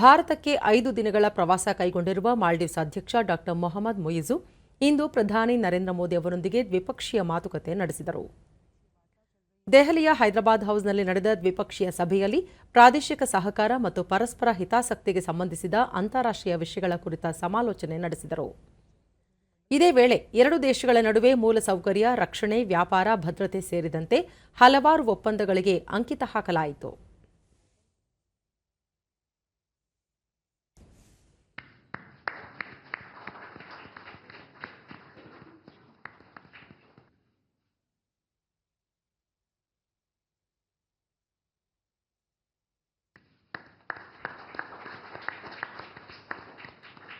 ಭಾರತಕ್ಕೆ ಐದು ದಿನಗಳ ಪ್ರವಾಸ ಕೈಗೊಂಡಿರುವ ಮಾಲ್ಡೀವ್ಸ್ ಅಧ್ಯಕ್ಷ ಡಾ. ಮೊಹಮ್ಮದ್ ಮೊಯಿಜು ಇಂದು ಪ್ರಧಾನಿ ನರೇಂದ್ರ ಮೋದಿ ಅವರೊಂದಿಗೆ ದ್ವಿಪಕ್ಷೀಯ ಮಾತುಕತೆ ನಡೆಸಿದರು. ದೆಹಲಿಯ ಹೈದರಾಬಾದ್ ಹೌಸ್ನಲ್ಲಿ ನಡೆದ ದ್ವಿಪಕ್ಷೀಯ ಸಭೆಯಲ್ಲಿ ಪ್ರಾದೇಶಿಕ ಸಹಕಾರ ಮತ್ತು ಪರಸ್ಪರ ಹಿತಾಸಕ್ತಿಗೆ ಸಂಬಂಧಿಸಿದ ಅಂತಾರಾಷ್ಟ್ರೀಯ ವಿಷಯಗಳ ಕುರಿತ ಸಮಾಲೋಚನೆ ನಡೆಸಿದರು. ಇದೇ ವೇಳೆ ಎರಡು ದೇಶಗಳ ನಡುವೆ ಮೂಲಸೌಕರ್ಯ, ರಕ್ಷಣೆ, ವ್ಯಾಪಾರ, ಭದ್ರತೆ ಸೇರಿದಂತೆ ಹಲವಾರು ಒಪ್ಪಂದಗಳಿಗೆ ಅಂಕಿತ ಹಾಕಲಾಯಿತು.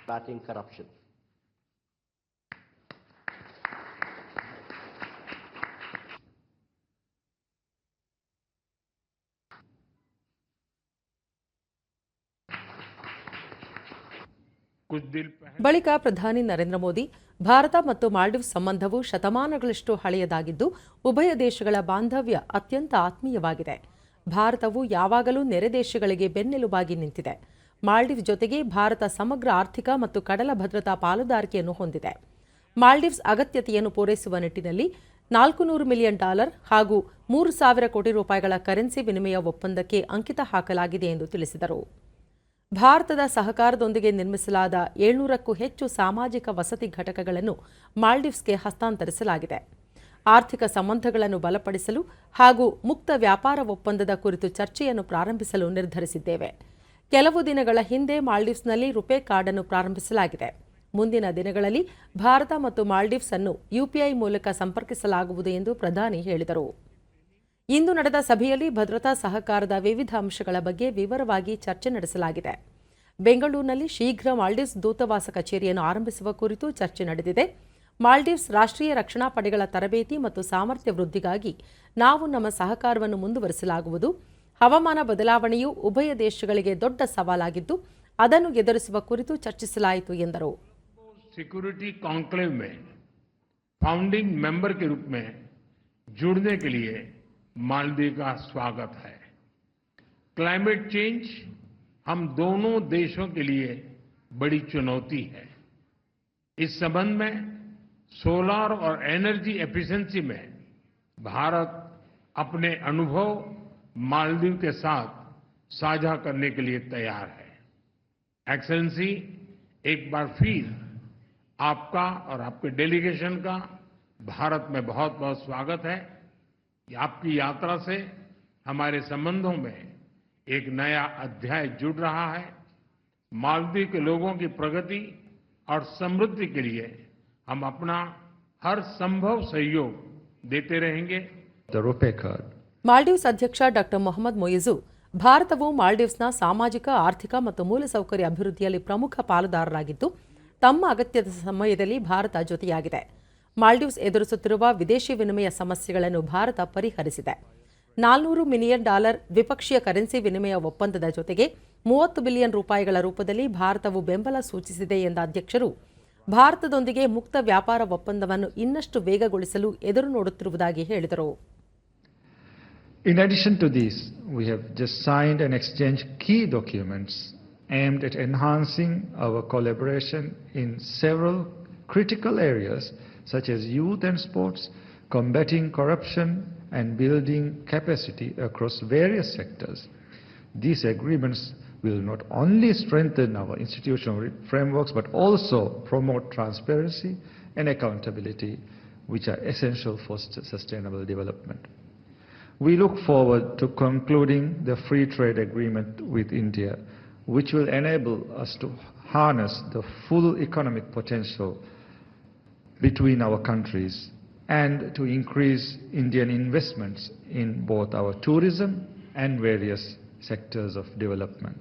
combating corruption. ಬಳಿಕ ಪ್ರಧಾನಿ ನರೇಂದ್ರ ಮೋದಿ ಭಾರತ ಮತ್ತು ಮಾಲ್ಡೀವ್ಸ್ ಸಂಬಂಧವು ಶತಮಾನಗಳಷ್ಟು ಹಳೆಯದಾಗಿದ್ದು ಉಭಯ ದೇಶಗಳ ಬಾಂಧವ್ಯ ಅತ್ಯಂತ ಆತ್ಮೀಯವಾಗಿದೆ ಭಾರತವು ಯಾವಾಗಲೂ ನೆರೆ ದೇಶಗಳಿಗೆ ಬೆನ್ನೆಲುಬಾಗಿ ನಿಂತಿದೆ ಮಾಲ್ಡೀವ್ಸ್ ಜೊತೆಗೆ ಭಾರತ ಸಮಗ್ರ ಆರ್ಥಿಕ ಮತ್ತು ಕಡಲ ಭದ್ರತಾ ಪಾಲುದಾರಿಕೆಯನ್ನು ಹೊಂದಿದೆ. ಮಾಲ್ಡೀವ್ಸ್ ಅಗತ್ಯತೆಯನ್ನು ಪೂರೈಸುವ ನಿಟ್ಟಿನಲ್ಲಿ ನಾಲ್ಕು ನೂರು ಮಿಲಿಯನ್ ಡಾಲರ್ ಹಾಗೂ ಮೂರು ಸಾವಿರ ಕೋಟಿ ರೂಪಾಯಿಗಳ ಕರೆನ್ಸಿ ವಿನಿಮಯ ಒಪ್ಪಂದಕ್ಕೆ ಅಂಕಿತ ಹಾಕಲಾಗಿದೆ ಎಂದು ತಿಳಿಸಿದರು. ಭಾರತದ ಸಹಕಾರದೊಂದಿಗೆ ನಿರ್ಮಿಸಲಾದ ಏಳ್ನೂರಕ್ಕೂ ಹೆಚ್ಚು ಸಾಮಾಜಿಕ ವಸತಿ ಘಟಕಗಳನ್ನು ಮಾಲ್ಡೀವ್ಸ್ಗೆ ಹಸ್ತಾಂತರಿಸಲಾಗಿದೆ. ಆರ್ಥಿಕ ಸಂಬಂಧಗಳನ್ನು ಬಲಪಡಿಸಲು ಹಾಗೂ ಮುಕ್ತ ವ್ಯಾಪಾರ ಒಪ್ಪಂದದ ಕುರಿತು ಚರ್ಚೆಯನ್ನು ಪ್ರಾರಂಭಿಸಲು ನಿರ್ಧರಿಸಿದ್ದೇವೆ. ಕೆಲವು ದಿನಗಳ ಹಿಂದೆ ಮಾಲ್ಡೀವ್ಸ್ನಲ್ಲಿ ರುಪೇ ಕಾರ್ಡ್ ಅನ್ನು ಪ್ರಾರಂಭಿಸಲಾಗಿದೆ. ಮುಂದಿನ ದಿನಗಳಲ್ಲಿ ಭಾರತ ಮತ್ತು ಮಾಲ್ಡೀವ್ಸ್ ಅನ್ನು ಯುಪಿಐ ಮೂಲಕ ಸಂಪರ್ಕಿಸಲಾಗುವುದು ಎಂದು ಪ್ರಧಾನಿ ಹೇಳಿದರು. ಇಂದು ನಡೆದ ಸಭೆಯಲ್ಲಿ ಭದ್ರತಾ ಸಹಕಾರದ ವಿವಿಧ ಅಂಶಗಳ ಬಗ್ಗೆ ವಿವರವಾಗಿ ಚರ್ಚೆ ನಡೆಸಲಾಗಿದೆ. ಬೆಂಗಳೂರಿನಲ್ಲಿ ಶೀಘ್ರ ಮಾಲ್ಡೀವ್ಸ್ ದೂತಾವಾಸ ಕಚೇರಿಯನ್ನು ಆರಂಭಿಸುವ ಕುರಿತು ಚರ್ಚೆ ನಡೆದಿದೆ. ಮಾಲ್ಡೀವ್ಸ್ ರಾಷ್ಟ್ರೀಯ ರಕ್ಷಣಾ ಪಡೆಗಳ ತರಬೇತಿ ಮತ್ತು ಸಾಮರ್ಥ್ಯ ವೃದ್ಧಿಗಾಗಿ ನಾವು ನಮ್ಮ ಸಹಕಾರವನ್ನು ಮುಂದುವರಿಸಲಾಗುವುದು. ಹವಾಮಾನ ಬದಲಾವಣೆಯು ಉಭಯ ದೇಶಗಳಿಗೆ ದೊಡ್ಡ ಸವಾಲಾಗಿದ್ದು ಅದನ್ನು ಎದುರಿಸುವ ಕುರಿತು ಚರ್ಚಿಸಲಾಯಿತು ಎಂದರು सिक्योरिटी कॉन्क्लेव में फाउंडिंग मेंबर के रूप में जुड़ने के लिए मालदीव का स्वागत है क्लाइमेट चेंज हम दोनों देशों के लिए बड़ी चुनौती है इस संबंध में सोलर और एनर्जी एफिशिएंसी में भारत अपने अनुभव मालदीव के साथ साझा करने के लिए तैयार है। एक्सेलेंसी एक बार फिर आपका और आपके डेलीगेशन का भारत में बहुत बहुत स्वागत है। कि आपकी यात्रा से हमारे संबंधों में एक नया अध्याय जुड़ रहा है। मालदीव के लोगों की प्रगति और समृद्धि के लिए हम अपना हर संभव सहयोग देते रहेंगे। The RUPE card. ಮಾಲ್ಡೀವ್ಸ್ ಅಧ್ಯಕ್ಷ ಡಾಕ್ಟರ್ ಮೊಹಮ್ಮದ್ ಮೊಯಿಜು ಭಾರತವು ಮಾಲ್ಡೀವ್ಸ್ನ ಸಾಮಾಜಿಕ, ಆರ್ಥಿಕ ಮತ್ತು ಮೂಲಸೌಕರ್ಯ ಅಭಿವೃದ್ಧಿಯಲ್ಲಿ ಪ್ರಮುಖ ಪಾಲುದಾರರಾಗಿದ್ದು, ತಮ್ಮ ಅಗತ್ಯದ ಸಮಯದಲ್ಲಿ ಭಾರತ ಜೊತೆಯಾಗಿದೆ. ಮಾಲ್ಡೀವ್ಸ್ ಎದುರಿಸುತ್ತಿರುವ ವಿದೇಶಿ ವಿನಿಮಯ ಸಮಸ್ಯೆಗಳನ್ನು ಭಾರತ ಪರಿಹರಿಸಿದೆ. ನಾಲ್ನೂರು ಮಿಲಿಯನ್ ಡಾಲರ್ ದ್ವಿಪಕ್ಷೀಯ ಕರೆನ್ಸಿ ವಿನಿಮಯ ಒಪ್ಪಂದದ ಜೊತೆಗೆ ಮೂವತ್ತು ಬಿಲಿಯನ್ ರೂಪಾಯಿಗಳ ರೂಪದಲ್ಲಿ ಭಾರತವು ಬೆಂಬಲ ಸೂಚಿಸಿದೆ ಎಂದ ಅಧ್ಯಕ್ಷರು, ಭಾರತದೊಂದಿಗೆ ಮುಕ್ತ ವ್ಯಾಪಾರ ಒಪ್ಪಂದವನ್ನು ಇನ್ನಷ್ಟು ವೇಗಗೊಳಿಸಲು ಎದುರು ನೋಡುತ್ತಿರುವುದಾಗಿ ಹೇಳಿದರು. In addition to this, we have just signed and exchanged key documents aimed at enhancing our collaboration in several critical areas such as youth and sports, combating corruption, and building capacity across various sectors. These agreements will not only strengthen our institutional frameworks but also promote transparency and accountability, which are essential for sustainable development. We look forward to concluding the free trade agreement with India, which will enable us to harness the full economic potential between our countries and to increase Indian investments in both our tourism and various sectors of development.